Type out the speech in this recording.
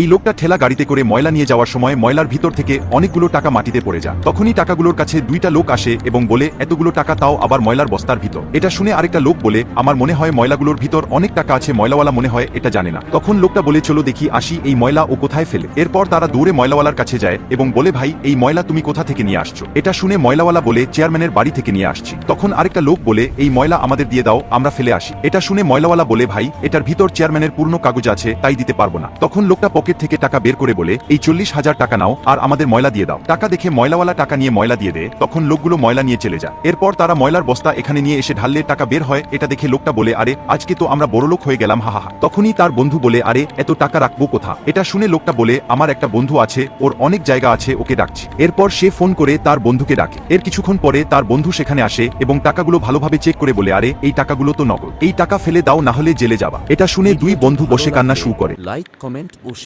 এই লোকটা ঠেলা গাড়িতে করে ময়লা নিয়ে যাওয়ার সময় ময়লার ভিতর থেকে অনেকগুলো টাকা মাটিতে পড়ে যায়। তখনই টাকাগুলোর কাছে দুইটা লোক আসে এবং বলে, এতগুলো টাকা তাও আবার ময়লার বস্তার ভিতর। এটা শুনে আরেকটা লোক বলে, আমার মনে হয় ময়লাগুলোর ভিতর অনেক টাকা আছে, ময়লাওয়ালা মনে হয় এটা জানে না। তখন লোকটা বলে, চলো দেখি, আসি, এই ময়লা ও কোথায় ফেলে? এরপর তারা দৌড়ে ময়লাওয়ালার কাছে যায় এবং বলে, ভাই, এই ময়লা তুমি কোথা থেকে নিয়ে আসছো? এটা শুনে ময়লাওয়ালা বলে, চেয়ারম্যানের বাড়ি থেকে নিয়ে আসছি। তখন আরেকটা লোক বলে, এই ময়লা আমাদের দিয়ে দাও, আমরা ফেলে আসি। এটা শুনে ময়লাওয়ালা বলে, ভাই, এটার ভিতর চেয়ারম্যানের পূর্ণ কাগজ আছে, তাই দিতে পারব না। তখন লোকটা পকেট থেকে টাকা বের করে বলে, এই চল্লিশ হাজার টাকা নাও আর আমাদের ময়লা দিয়ে দাও। টাকা দেখে ময়লাওয়ালা টাকা নিয়ে ময়লা দিয়ে দেয়। তখন লোকগুলো ময়লা নিয়ে চলে যায়। এরপর তারা ময়লার বস্তা এখানে নিয়ে এসে ঢাললে টাকা বের হয়। এটা দেখে লোকটা বলে, আরে, আজকে তো আমরা বড় লোক হয়ে গেলাম, হা হা হা। তখনই তার বন্ধু বলে, আরে, এত টাকা রাখব কোথা? এটা শুনে লোকটা বলে, আমার একটা বন্ধু আছে, ওর অনেক জায়গা আছে, ওকে ডাকছি। এরপর সে ফোন করে তার বন্ধুকে ডাকে। এর কিছুক্ষণ পরে তার বন্ধু সেখানে আসে এবং টাকাগুলো ভালোভাবে চেক করে বলে, আরে, এই টাকাগুলো তো নগদ। এই টাকা ফেলে দাও, না হলে জেলে যাবা। এটা শুনে দুই বন্ধু বসে কান্না শুরু করে। লাইক, কমেন্ট ও